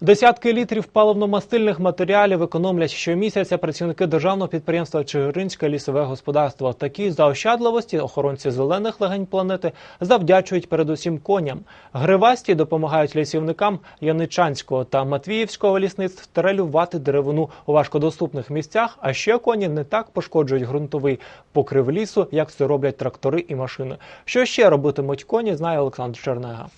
Десятки літрів паливно-мастильних матеріалів економлять щомісяця працівники державного підприємства Чигиринське лісове господарство. Такі заощадливості охоронці зелених легень планети завдячують передусім коням. Гривасті допомагають лісівникам Яничанського та Матвіївського лісництв терелювати деревину у важкодоступних місцях. А ще коні не так пошкоджують ґрунтовий покрив лісу, як це роблять трактори і машини. Що ще робитимуть коні, знає Олександр Чернега.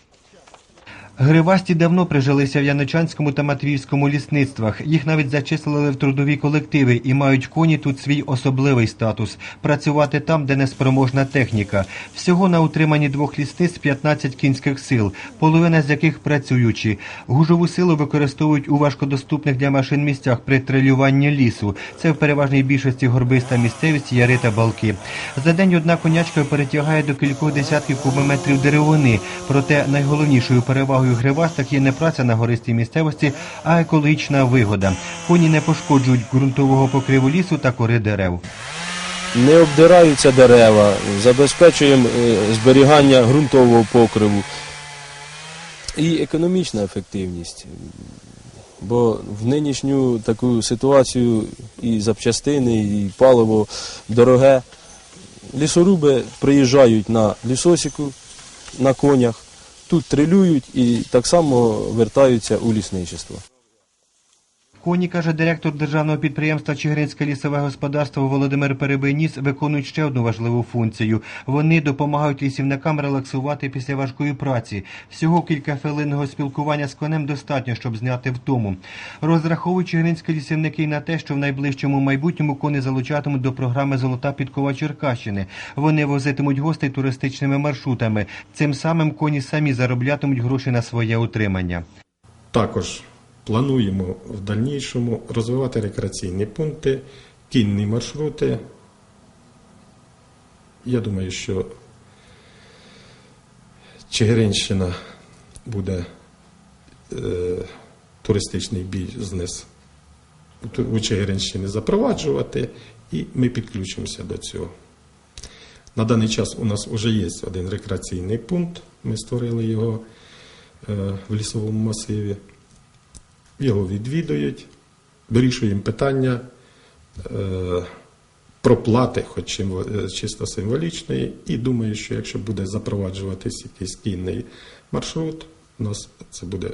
Гривасті давно прижилися в Яничанському та Матвіївському лісництвах. Їх навіть зачислили в трудові колективи і мають коні тут свій особливий статус працювати там, де неспроможна техніка. Всього на утриманні двох лісництв 15 кінських сил, половина з яких працюючі. Гужову силу використовують у важкодоступних для машин місцях при трилюванні лісу. Це в переважній більшості горбиста місцевість, яри та балки. За день одна конячка перетягає до кількох десятків кубометрів деревини. Проте найголовнішою перевагою гривасток є не праця на гористій місцевості, а екологічна вигода. Коні не пошкоджують ґрунтового покриву лісу та кори дерев. не обдираються дерева, забезпечуємо е, зберігання ґрунтового покриву і економічна ефективність. Бо в нинішню таку ситуацію і запчастини, і паливо дороге. Лісоруби приїжджають на лісосіку на конях, тут трилюють і так само вертаються у лісничество. Коні, каже директор державного підприємства Чигиринське лісове господарство Володимир Перебийніс, виконують ще одну важливу функцію. Вони допомагають лісівникам релаксувати після важкої праці. Всього кілька хвилинного спілкування з конем достатньо, щоб зняти втому. Розраховують чигиринські лісівники на те, що в найближчому майбутньому кони залучатимуть до програми Золота підкова Черкащини. Вони возитимуть гостей туристичними маршрутами. Цим самим коні самі зароблятимуть гроші на своє утримання. Також плануємо в дальнішому розвивати рекреаційні пункти, кінні маршрути. Я думаю, що Чигиринщина буде е, туристичний бізнес у Чигиринщині запроваджувати, і ми підключимося до цього. На даний час у нас вже є один рекреаційний пункт. Ми створили його е, в лісовому масиві. Його відвідують, вирішуємо питання е, проплати, хоч е, чисто символічної, і думаю, що якщо буде запроваджуватись якийсь кінний маршрут, у нас це буде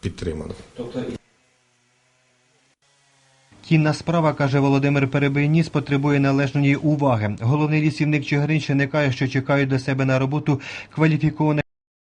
підтримано. Кінна справа, каже Володимир Перебийніс, потребує належної уваги. Головний лісівник Чигиринщини каже, що чекають до себе на роботу кваліфікованих